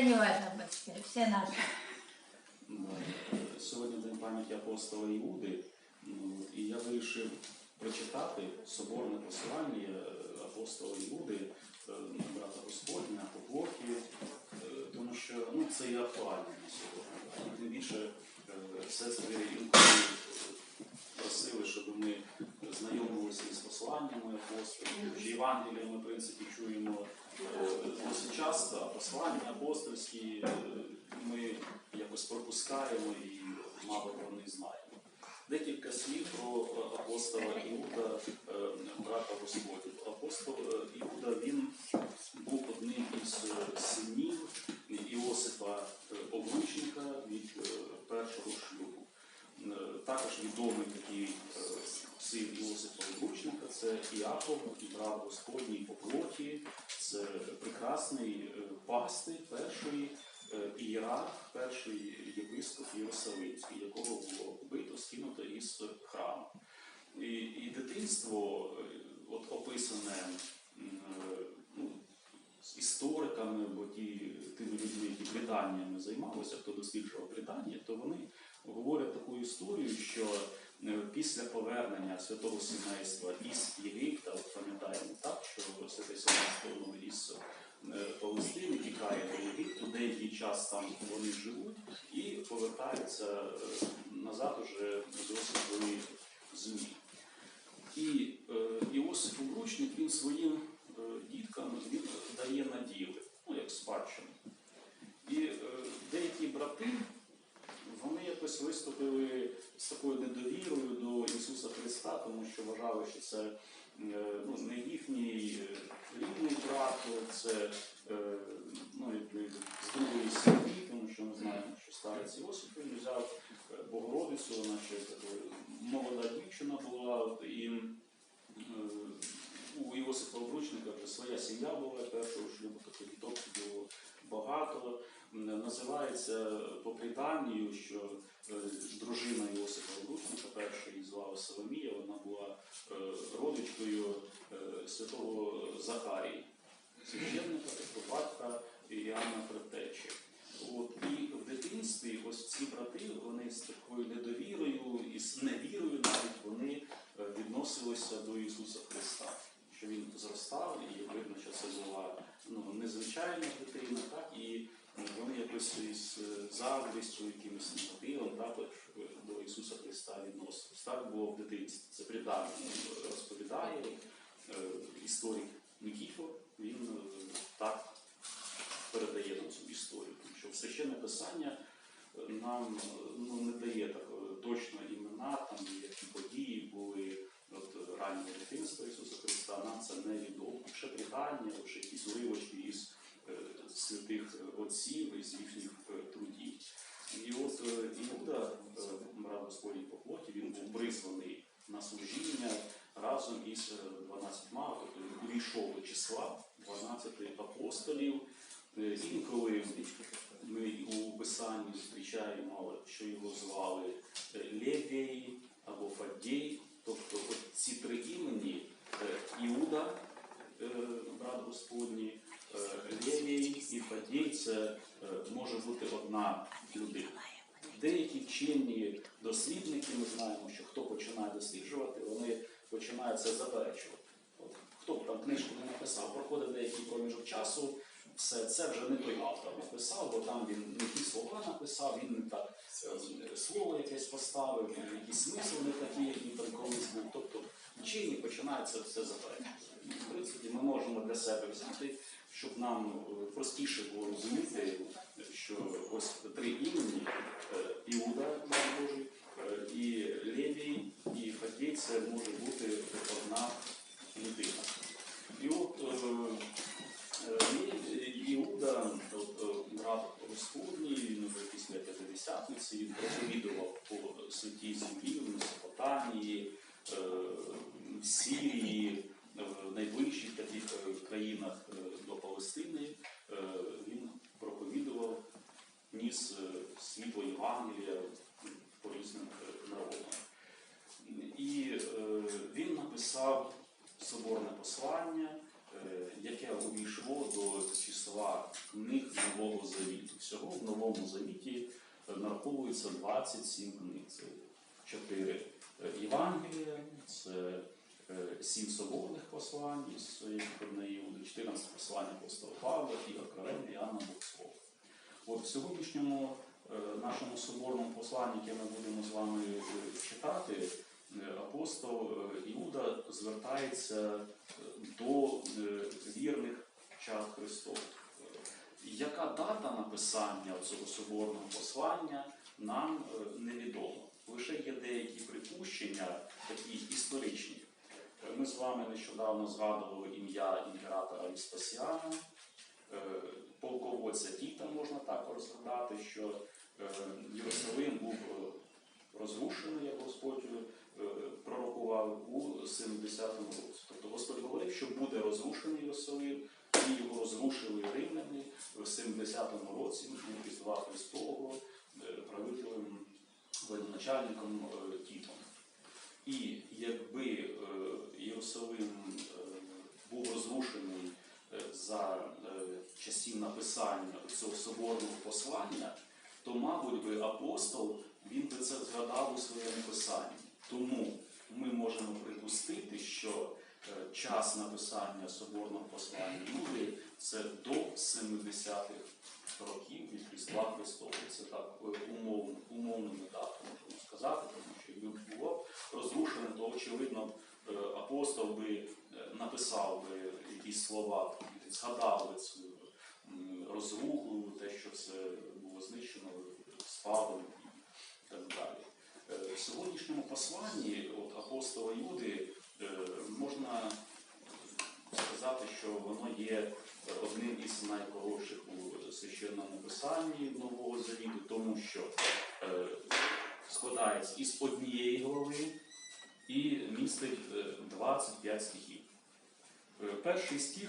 это не важно, батюшка, все наши. Е, Сьогодні день пам'яті апостола Іуди, ну, і я вирішив прочитати соборне послання е, апостола Іуди, е, брата Господня, по плоті, е, тому що ну, це є актуально на сьогодні. Тим більше сестри просили, щоб ми знайомилися із посланнями апостолів. Євангелія ми, в принципі, чуємо досить часто, а послання апостольські е, ми якось пропускаємо і мало про них знаємо. Декілька слів про е, апостола Іуда, е, брата Господнього. Апостол е, Іуда він був одним із е, синів Іосифа е, Обручника від е, першого шлюбу. Е, Також відомий такий е, син Іосифа Це Іаков, брат Господній по плоті, це прекрасний е, пастир, перший е, ієрарх, перший єпископ Єрусалимський, якого було вбито, скинуто із храму. І, і дитинство, е, от описане ну, істориками, бо ті, тими людьми, які приданнями займалися, хто досліджував придання, то вони говорять таку історію, що після повернення святого сімейства із Єгипта, от пам'ятаємо так, що святе сімейство із е, Палестини тікає до Єгипту, деякий час там вони живуть і повертаються е, назад уже досить вони змі. І е, Іосиф Обручник він своїм діткам він дає наділи, ну як спадщину. І деякі брати вони якось виступили з такою недовірою до Ісуса Христа, тому що вважали, що це е, ну, не їхній е, рідний брат, це е, ну, з другої сім'ї, тому що ми знаємо, що старець Іосиф він взяв Богородицю, вона ще молода дівчина була, і у Іосифа Обручника вже своя сім'я була першого шлюбу, тобто діток було багато. Називається по преданню, що е, дружина Іосифа Обручника, перша її звала Соломія, вона була е, родичкою е, святого Захарії, священника, тобто Іоанна Предтечі. От, і в дитинстві ось ці брати, вони з такою недовірою і з невірою навіть вони відносилися до Ісуса Христа. Що він зростав, і видно, що це була ну, незвичайна дитина, так, і вони якось із е, заздрістю, якимось негативом е, до Ісуса Христа відносились. Так було в дитинстві. Це придавно розповідає е, історик Нікіфор, він так передає нам цю історію, тому що священне писання нам ну, не дає такого точно імена, там які події були от раннього дитинства Ісуса Христа, нам це не відомо. Ще придання, ще якісь уривочки із святих отців, із їхніх е, трудів. І от е, Іуда, е, брат Господній по плоті, він був призваний на служіння разом із е, 12, тобто він увійшов до числа 12 апостолів. Е, Інколи ми у писанні зустрічаємо, що його звали е, Левій або Фаддій. Тобто от ці три імені е, Іуда, е, брат Господній, е, Левій це е, може бути одна людина. Деякі вчені дослідники, ми знаємо, що хто починає досліджувати, вони починають це заперечувати. От, хто б там книжку не написав, проходить деякий проміжок часу, все це вже не той автор написав, бо там він не ті слова написав, він не так слово якесь поставив, якийсь смисл не такий, який там колись був. Тобто вчені починають це все заперечувати. В принципі, ми можемо для себе взяти, щоб нам е, простіше було розуміти, що ось три імені е, Іуда, Божий, е, і Левій, і Фадій це може бути одна людина. І от Іуда, брат Господній, він вже після п'ятидесятниці, він проповідував по святій землі в Месопотамії, в Сирії, в найближчих таких е, країнах е, до Е, Він проповідував, ніс е, світло Євангелія по різним е, народам. І він написав соборне послання, яке увійшло до числа книг Нового Завіту. Всього в Новому Завіті нараховується 27 книг. Це 4 Євангелія, це е, 7 соборних послань із Іуди, 14 послань апостола Павла і Откровення Іоанна Богослова. От в сьогоднішньому е, нашому соборному посланні, яке ми будемо з вами е, читати, апостол Іуда звертається до вірних чад Христових. Яка дата написання цього соборного послання нам невідомо. Лише є деякі припущення, такі історичні. Е, Ми з вами нещодавно згадували ім'я імператора Веспасіана, е, полководця Тіта можна так розгадати, що е, Єрусалим був розрушений, як Господь пророкував у 70-му році. Тобто Господь говорив, що буде розрушений Єрусалим, і його розрушили римляни в 70-му році у Різдва Христового правителем воєначальником Тітом. І якби е, Єрусалим е, був розрушений е, за часів написання цього соборного послання, то, мабуть, би апостол він би це згадав у своєму писанні. Тому ми можемо припустити, що час написання соборного послання Юди це до 70-х років від Різдва Христового. Це так умовно, умовно так можемо сказати, тому що якби було розрушене, то очевидно е, апостол би е, написав би якісь слова, згадав би цю розруху, те, що це було знищено, спалено і так далі. Е, В сьогоднішньому посланні от, апостола Юди можна сказати, що воно є одним із найкоротших у священному писанні Нового Завіту, тому що складається із однієї глави і містить е, 25 стихів. Е, Перший стих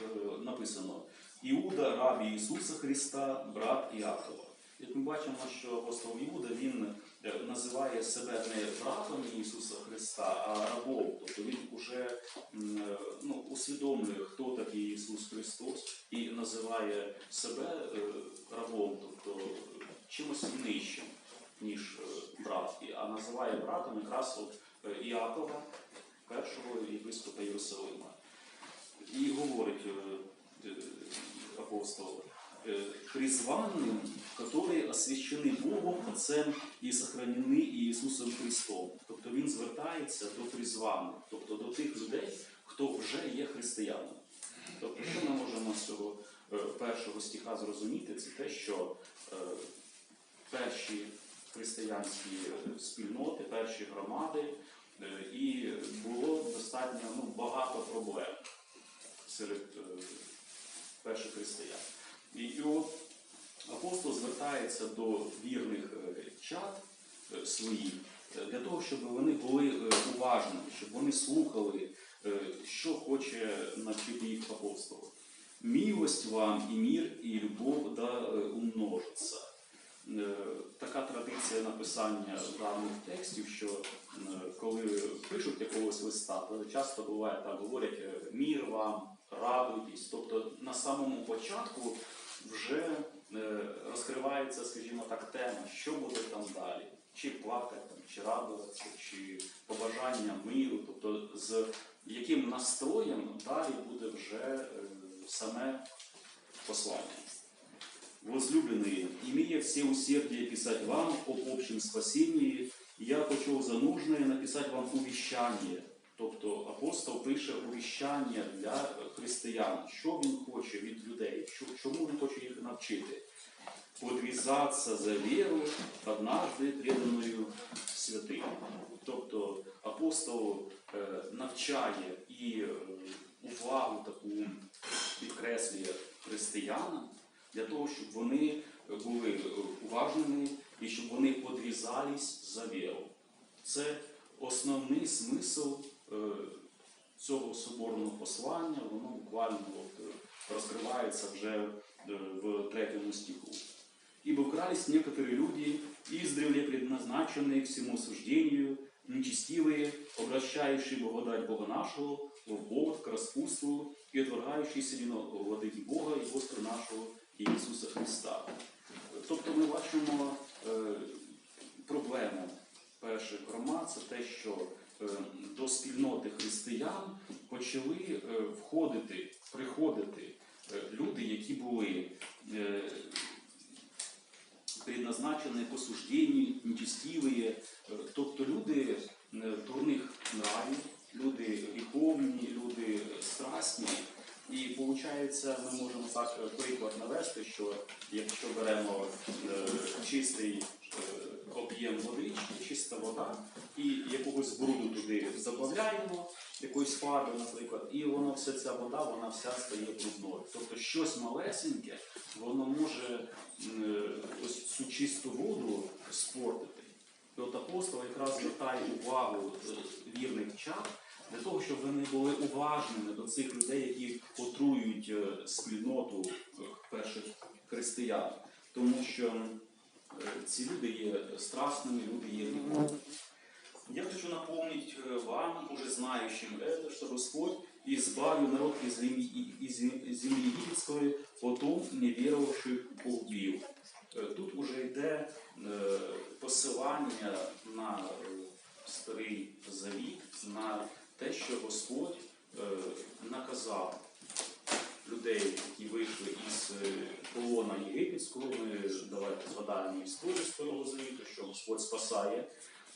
е, написано Іуда, раб Ісуса Христа, брат Іакова. Як ми бачимо, що апостол Іуда він е, називає себе не братом Ісуса Христа, а рабом. Тобто він уже е, ну, усвідомлює, хто такий Ісус Христос, і називає себе е, рабом, тобто чимось нижчим, ніж е, брат, І- а називає братом якраз от е, Іакова, першого єпископа Єрусалима. І говорить е, е, апостол, э, призванным, которые освящены Богом Отцем і сохранені Ісусом Христом. Тобто він звертається до призваних, тобто до тих людей, хто вже є християнами. Тобто, що ми можемо з цього е, першого стиха зрозуміти, це те, що е, перші християнські е, спільноти, перші громади, е, і було достатньо ну, багато проблем серед е, перших християн. І, от апостол звертається до вірних чад своїх для того, щоб вони були уважними, щоб вони слухали, що хоче навчити їх апостол. Милость вам і мір, і любов да умножиться. Е, Така традиція написання даних текстів, що е, коли пишуть якогось листа, то часто буває так, говорять е, мір вам, радуйтесь. Тобто на самому початку вже розкривається, скажімо так, тема, що буде там далі. Чи плакати, чи радуватися, чи побажання миру, тобто з яким настроєм далі буде вже саме послання. Возлюбленные, имея все усердие писать вам об общем спасении, я почув за нужне написати вам увіщання. Тобто апостол пише увіщання для християн, що він хоче від людей, чому він хоче їх навчити. Подвізатися за віру, однажды преданою святим. Тобто апостол е, навчає і е, увагу таку підкреслює християнам для того, щоб вони були е, уважними і щоб вони подвізались за віру. Це основний смисл е, цього соборного послання, воно буквально от, е, розкривається вже е, в третьому стиху. Ибо вкрались некоторые люди, издревле предназначенные к всему суждению, нечестивые, обращающие благодать Бога нашего в Бог к распутству и отвергающиеся владыки Бога і Господа нашого Ісуса Христа. Тобто ми бачимо е, проблему перших громад це те, що е, до спільноти християн почали е, входити, приходити люди, які були предназначені по сужденню, нечестиві, тобто люди дурних нравів, люди гріховні, люди страсні. І виходить, ми можемо так е, приклад навести, що якщо беремо е, чистий е, об'єм водички, чиста вода, і якогось бруду туди додаємо, якоїсь фарби, наприклад, і воно вся ця вода, вона вся стає брудною. Тобто щось малесеньке, воно може е, ось цю чисту воду спортити. І от апостол якраз звертає увагу е, вірних чад для того, щоб вони були уважними до цих людей, які отруюють е, спільноту е, перших християн. Тому що е, ці люди є страстными, люди є гріховними. Я хочу напомнить э, вам, уже знающим это, что Господь избавил народ из земли, из земли египетской, потом неверовавших убил. Е, Тут уже йде е, посилання на е, старий завіт, на те, що Господь е, наказав людей, які вийшли із е, полона єгипетського. Ми давайте згадаємо історію старого завіту, що Господь спасає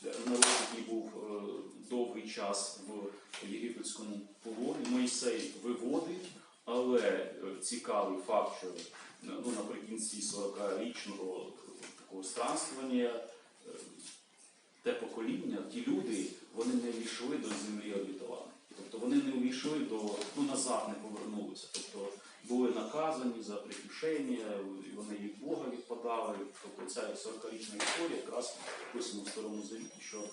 е, народ, який був е, довгий час в єгипетському полоні. Мойсей виводить, але е, цікавий факт, що е, ну, наприкінці 40-річного такого странствування е, те покоління, ті люди, вони не війшли до землі обітованої. Тобто вони не увійшли до, ну назад не повернулися. Тобто були наказані за прикушення, і вони від Бога відпадали. Тобто ця 40-річна історія якраз написано в Старому Завіті, що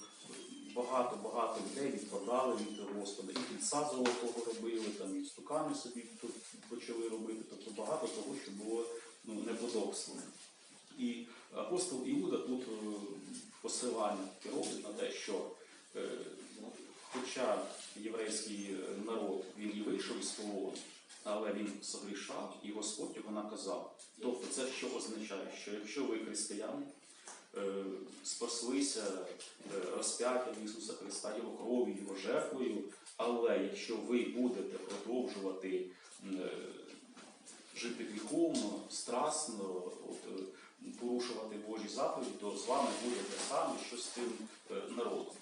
багато-багато людей відпадали від Господа. І кільця золотого робили, там і стукани собі тут почали робити. Тобто багато того, що було ну, неподобством. І апостол Іуда тут е, посилання таке на те, що е, ну, хоча єврейський народ він і вийшов із полону, але він согрішав, і Господь його наказав. Тобто це що означає, що якщо ви християни, е, спаслися е, розп'яттям Ісуса Христа, Його кров'ю, Його жертвою, але якщо ви будете продовжувати е, жити гріховно, страстно, от, е, порушувати Божі заповіді, то з вами буде те саме, що з тим е, народом.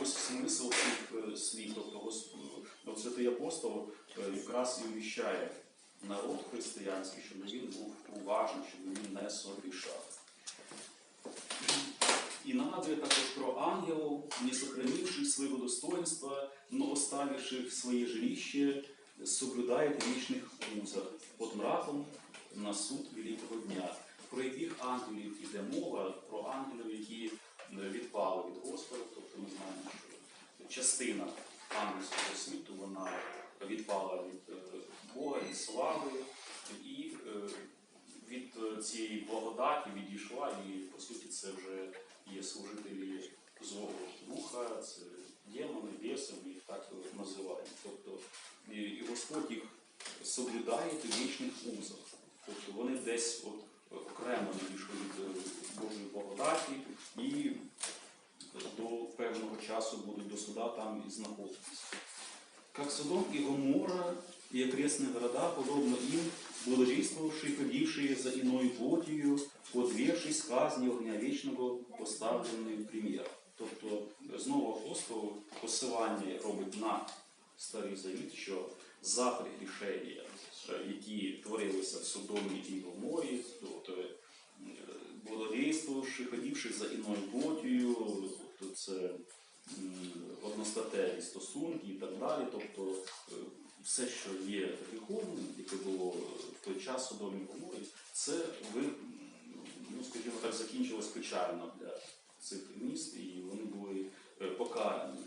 Ось смисл цих е, слів. Тобто Гос- святий апостол е, якраз і увіщає народ християнський, щоб він був уважний, щоб він не согрішав. І нагадує також про ангелов, не сохранивших своего достоинства, но оставивших своє жилище, соблюдають в вічних узах под мраком на суд великого дня. Про яких ангелів іде мова? Про ангелів, які е, відпали від Господа, тобто ми знаємо, що частина ангельського світу вона відпала від е, Бога, від слави і е, від цієї благодаті відійшла, і по суті це вже є служителі злого духа, це демони, біси, ми їх так називаємо. Тобто і Господь їх соблюдає в вічних узах. Тобто вони десь от окремо відійшли від е, Божої благодаті і до певного часу будуть до суда там і знаходитися. Как Содом и Гоморра и окрестные города, подобно им, блаженствовавшие, ходившие за иною плотью, подвергшись казни огня вечного, поставлений в примір. Тобто знову апостол посилання робить на старий завіт, що за пригрішення, е, які творилися в Содомі і Гоморі, тобто благодействувавши, ходивши за іною плотію, тобто це одностатеві стосунки і так далі. Тобто е, все, що є гріховним, яке було в той час Содомі Гоморі, це ви, ну, скажімо так, закінчилось печально для цих міст, і вони були е, покарані.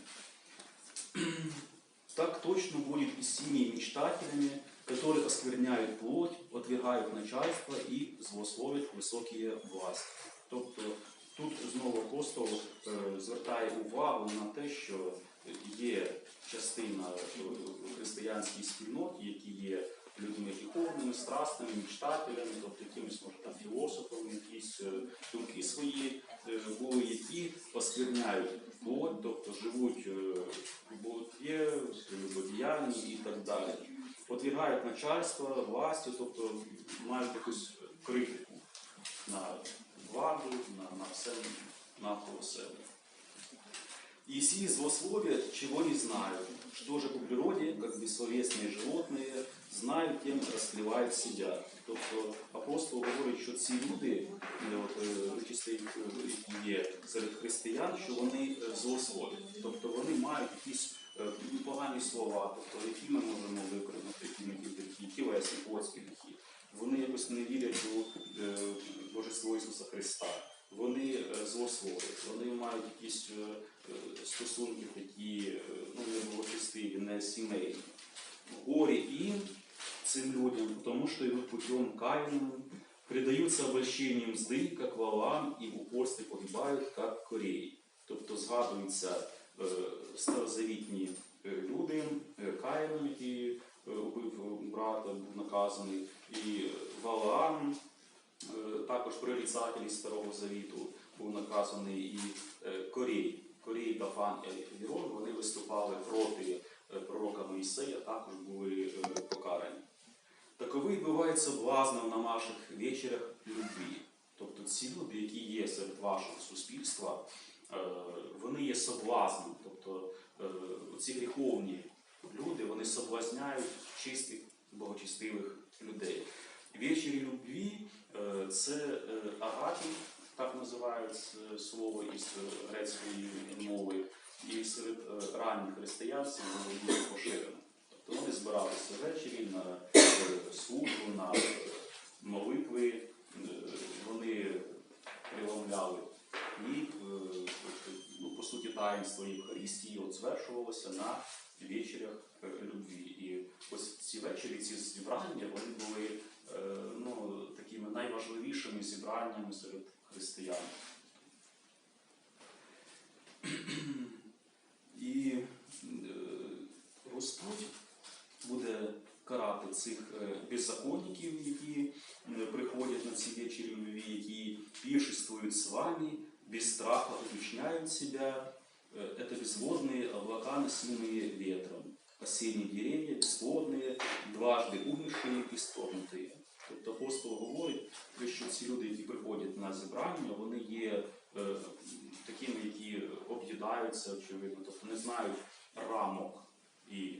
Так точно будет и с теми мечтателями, которые оскверняют плоть, отвергают начальство и злословят высокие власти. Тобто Тут знову апостол е, звертає увагу на те, що є частина е, в християнській спільноті, які є людьми духовними, страстними, мечтателями, тобто якимись може там філософами, якісь е, думки свої були, які оскверняють плоть, тобто живуть в любодіянні і так далі. Подвігають начальство, властю, тобто мають якусь критику на владу, на, на все навколо себе. И сии злословия чего не знают, что же по природе, как бессловесные животные, знають, тим розкривають сидять. Тобто апостол говорить, що ці люди, е, е, їх, е, є серед християн, що вони злословять. Тобто вони мають якісь погані слова, тобто які ми можемо виконати, які ми такі тілесні, плотські гріхи. Вони якось не вірять до е, Божества Ісуса Христа. Вони е, вони мають якісь е, е, стосунки такі е, ну, не благочестиві, не сімейні. Горе им, цим людям, потому что идут путем каянным, предаются обольщениям мзды, как валам, і в упорстві погибають, як кореї. Тобто згадуються е, старозавітні е, люди, е, Каїн, який е, убив брата, був наказаний, і Валаам, також прорицателі Старого Завіту, був наказаний і Корей. Корей, Дафан і Вірон, вони виступали проти пророка Моїсея, також були покарані. Таковий буває соблазном на ваших вечорах любві. Тобто ці люди, які є серед вашого суспільства, вони є соблазном. Тобто е, ці гріховні люди вони соблазняють чистих, богочестивих людей. Вечері любві е, це е, агапі, так називають е, слово із е, грецької мови, і серед е, ранніх християн це було дуже поширено. Тобто вони збиралися ввечері на е, службу, на е, молитви, е, вони приломляли хліб, е, суті, таїнство Євхаристії от звершувалося на вечорях е, любві. І ось ці вечері, ці зібрання, вони були е, ну, такими найважливішими зібраннями серед християн. І е, Господь буде карати цих беззаконників, які приходять на ці вечері любві, які пиршествуют с вами, без страха уточняют себя. Э, Это безводные облака, носимые ветром. Осенние деревья, бесплодные, дважды умершие і сторнутые. Тобто апостол говорить, що ці люди, які приходять на зібрання, вони є е, такими, які об'їдаються, очевидно, тобто не знають рамок і е,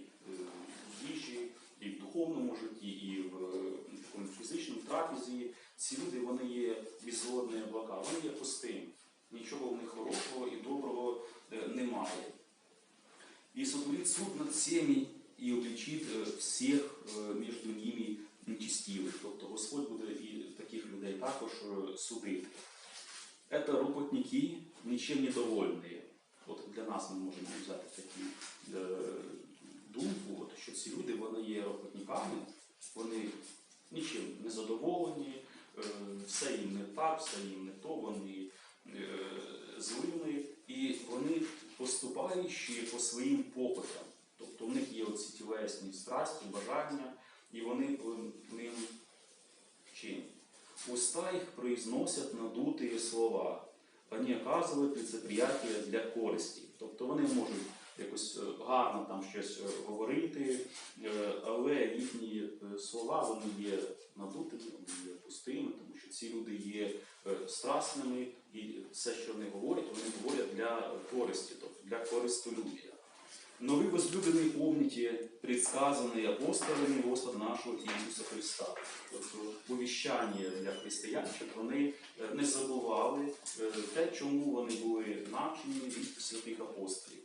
в їжі, і в духовному житті, і в е, такому фізичному трапезі. ці люди вони є безводні облака, вони є пустими. Нічого в них хорошого і доброго е, немає. И сотворит суд над всеми і обличить е, всіх е, між ними нечестивих. Тобто Господь буде і таких людей також судити. Это роботники, нічим не довольні. От для нас ми можемо взяти таку думку, що ці люди вони є роботниками, вони нічим не задоволені, все їм не так, все їм не то, вони е, зливні, і вони поступаючи по своїм похотям. Тобто в них є оці тілесні страсті, бажання, і вони е, ним чинять. Уста їх произносять надуті слова. Вони оказують лицеприятие для користі. Тобто вони можуть якось е, гарно там щось е, говорити, е, але їхні е, слова вони є надутими, вони є пустими, тому що ці люди є е, страсними, і все, що вони говорять, вони говорять для користі, тобто для користолюбия. Но вы, возлюбленные, помните предсказанные апостолами Господа нашого Ісуса Христа. Тобто повіщання для християн, щоб вони е, не забували е, те, чому вони були навчені від святих апостолів.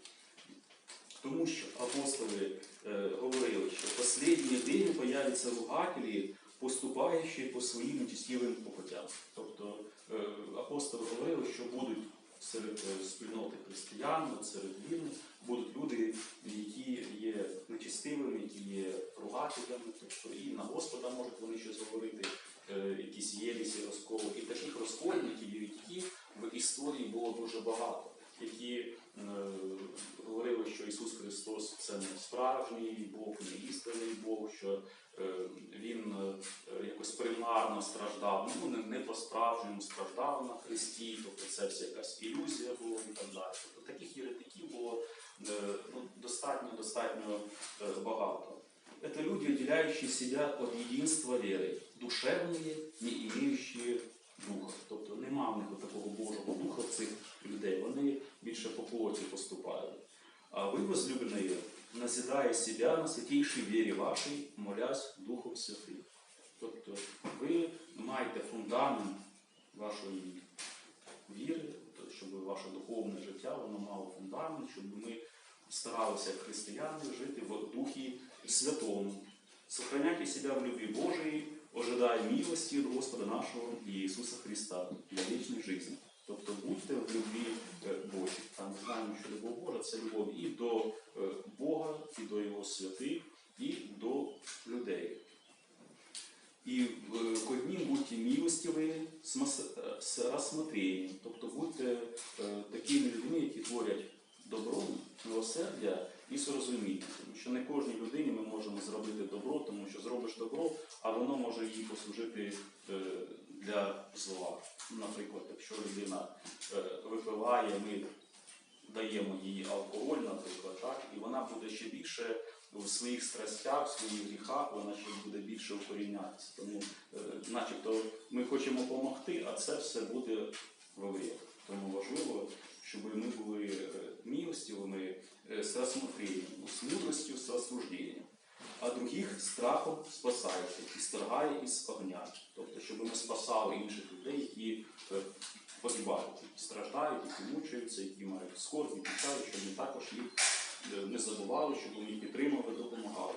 Тому що апостоли е, говорили, що в останнє дні появляться ругателі, поступаючи по своїм нечестивим похотям. Тобто е, апостоли говорили, що будуть серед е, спільноти християн, серед вірних, будуть люди, які є нечестивими, які є ругателями, тобто і на Господа можуть вони щось говорити, е, якісь єресі, розколи. І таких розкольників, які в історії. багато, які е, що Ісус Христос це не справжній Бог, не істинний Бог, що е, Він е, якось примарно страждав, ну не, не по-справжньому страждав на Христі, тобто це все якась ілюзія була і так далі. Тобто таких єретиків було е, ну, достатньо, достатньо е, багато. Это люди, отделяющие себя от единства веры, душевные, не имеющие духа. Тобто нема в них такого Божого духа в цих людей, вони більше по плоті поступають. А ви, возлюбленные, назидая себя на святейшей вірі вашій, молясь Духом Святим. Тобто ви маєте фундамент вашої віри, щоб ваше духовне життя воно мало фундамент, щоб ми старалися як християни жити в Духі Святому. Сохраняйте себя в любви Божией, ожидая милости от Господа нашого Ісуса Христа для вічної життя. Тобто будьте в любві е, Божій. А ми знаємо, що любов Божа це любов і до е, Бога, і до Його святих, і до людей. І е, к одним будьте милостиві з е, розсмотренням. Тобто будьте е, такими людьми, які творять добро, милосердя і сорозуміння. Тому що не кожній людині ми можемо зробити добро, тому що зробиш добро, а воно може їй послужити е, для зла. Наприклад, якщо людина е, випиває, ми даємо їй алкоголь, наприклад, так, і вона буде ще більше в своїх страстях, в своїх гріхах, вона ще буде більше укорінятися. Тому, е, начебто, ми хочемо допомогти, а це все буде вивик. Тому важливо, щоб ми були е, милостивими е, з мудростю, з. А других страхом спасайте і сторгає із огня. Тобто, щоб ми спасали інших людей, які е, погибають, які страждають, які мучаються, які мають скорбь, і щоб ми також їх е, не забували, щоб ми їх підтримували, допомагали.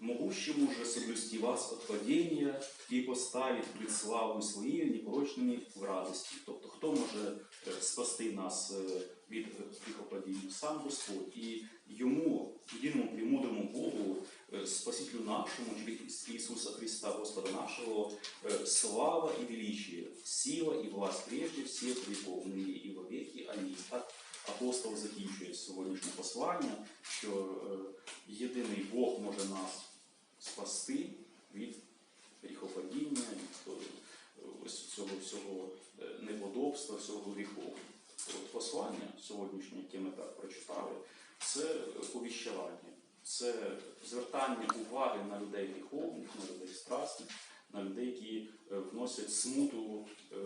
Могущему же соблюсти вас от падения и поставить пред славою своєю непорочними в радості. Тобто, хто може е, спасти нас е, від гріхопадіння? Сам Господь. І йому, єдиному премудрому Богу, е, Спасителю нашому, через Ісуса Христа, Господа нашого, е, слава і величие, сила і власть прежде всіх віков, нині і во веки. Так апостол закінчує сьогоднішнє послання, що е, єдиний Бог може нас спасти від гріхопадіння, від ось цього всього неподобства, всього гріху. От послання сьогоднішнє, яке ми так прочитали, це повіщування, це звертання уваги на людей гріховних, на людей страстних, на людей, які е, вносять смуту е,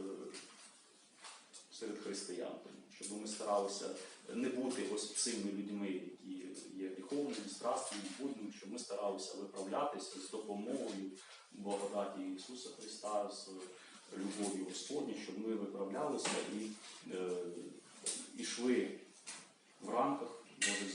серед християн. Щоб ми старалися не бути ось цими людьми, які є гріховними, страстними, будними, щоб ми старалися виправлятися з допомогою благодаті Ісуса Христа, з любові Господні, щоб ми виправлялися і е, йшли в рамках Божих